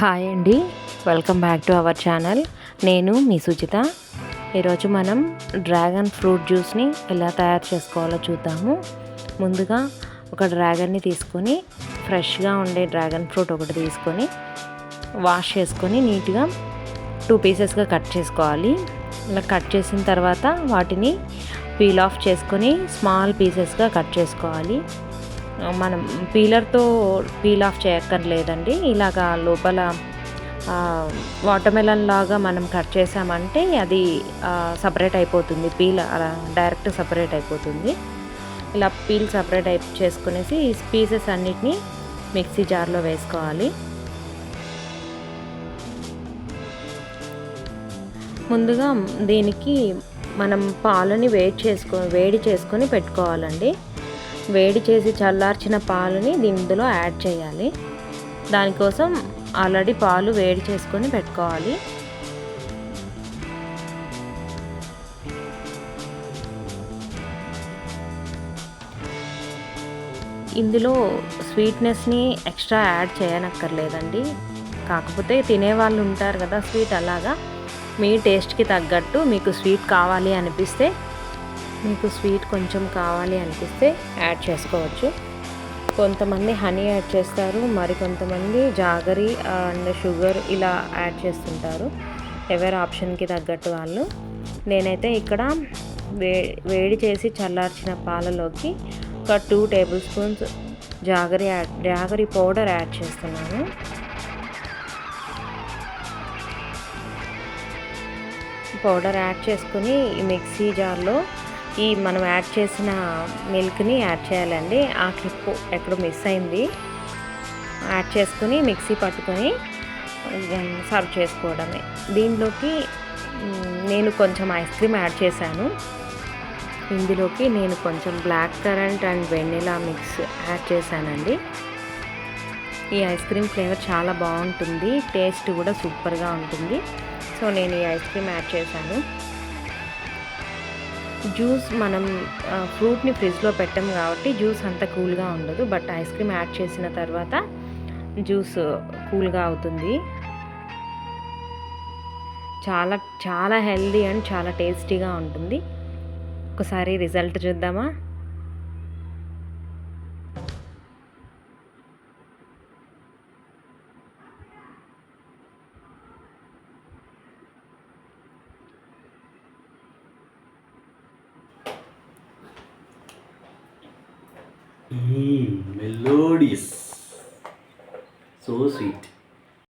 Hi అండి. Welcome back to our channel నేను మీ సుచిత. ఈరోజు మనం డ్రాగన్ ఫ్రూట్ జ్యూస్ని ఎలా తయారు చేసుకోవాలో చూద్దాము. ముందుగా ఒక డ్రాగన్ని తీసుకొని ఫ్రెష్గా ఉండే డ్రాగన్ ఫ్రూట్ ఒకటి తీసుకొని వాష్ చేసుకొని నీట్గా టూ పీసెస్గా కట్ చేసుకోవాలి. ఇలా కట్ చేసిన తర్వాత వాటిని పీల్ ఆఫ్ చేసుకొని స్మాల్ పీసెస్గా కట్ చేసుకోవాలి. మనం పీలర్తో పీల్ ఆఫ్ చేయక్కర్లేదండి. ఇలాగా లోపల వాటర్మెలన్ లాగా మనం కట్ చేసామంటే అది సపరేట్ అయిపోతుంది. పీల్ అలా డైరెక్ట్ సపరేట్ అయిపోతుంది. ఇలా పీల్ సపరేట్ అయి చేసుకునేసి పీసెస్ అన్నిటినీ మిక్సీ జార్లో వేసుకోవాలి. ముందుగా దీనికి మనం పాలని వేడి చేసుకొని వేడి చేసుకొని పెట్టుకోవాలండి. వేడి చేసి చల్లార్చిన పాలని ఇందులో యాడ్ చేయాలి. దానికోసం ఆల్రెడీ పాలు వేడి చేసుకొని పెట్టుకోవాలి. ఇందులో స్వీట్నెస్ని ఎక్స్ట్రా యాడ్ చేయనక్కర్లేదండి. కాకపోతే తినేవాళ్ళు ఉంటారు కదా స్వీట్ అలాగా. మీ టేస్ట్కి తగ్గట్టు మీకు స్వీట్ కావాలి అనిపిస్తే మీకు స్వీట్ కొంచెం కావాలి అనిపిస్తే యాడ్ చేసుకోవచ్చు. కొంతమంది హనీ యాడ్ చేస్తారు మరి కొంతమంది జాగరి అండ్ షుగర్ ఇలా యాడ్ చేస్తుంటారు. ఎవరి ఆప్షన్కి తగ్గట్టు వాళ్ళు. నేనైతే ఇక్కడ వే వేడి చేసి చల్లార్చిన పాలలోకి ఒక two tablespoons jaggery add jaggery powder add చేస్తున్నాను. పౌడర్ యాడ్ చేసుకుని మిక్సీ జార్లో ఈ మనం యాడ్ చేసిన మిల్క్ని యాడ్ చేయాలండి. ఆ క్లిప్ ఎక్కడ మిస్ అయింది. యాడ్ చేసుకుని మిక్సీ పట్టుకొని సర్వ్ చేసుకోవడమే. దీనిలోకి నేను కొంచెం ఐస్ క్రీమ్ యాడ్ చేశాను. ఇందులోకి నేను కొంచెం black currant and vanilla mix add చేశానండి. ఈ ఐస్ క్రీమ్ ఫ్లేవర్ చాలా బాగుంటుంది. టేస్ట్ కూడా సూపర్గా ఉంటుంది. సో నేను ఈ ఐస్ క్రీమ్ యాడ్ చేశాను. జ్యూస్ మనం ఫ్రూట్ని ఫ్రిడ్జ్లో పెట్టాం కాబట్టి జ్యూస్ అంత కూల్గా ఉండదు. బట్ ఐస్ క్రీమ్ యాడ్ చేసిన తర్వాత జ్యూస్ కూల్గా అవుతుంది. చాలా చాలా హెల్దీ అండ్ చాలా టేస్టీగా ఉంటుంది. ఒకసారి రిజల్ట్ చూద్దామా? Melodious so sweet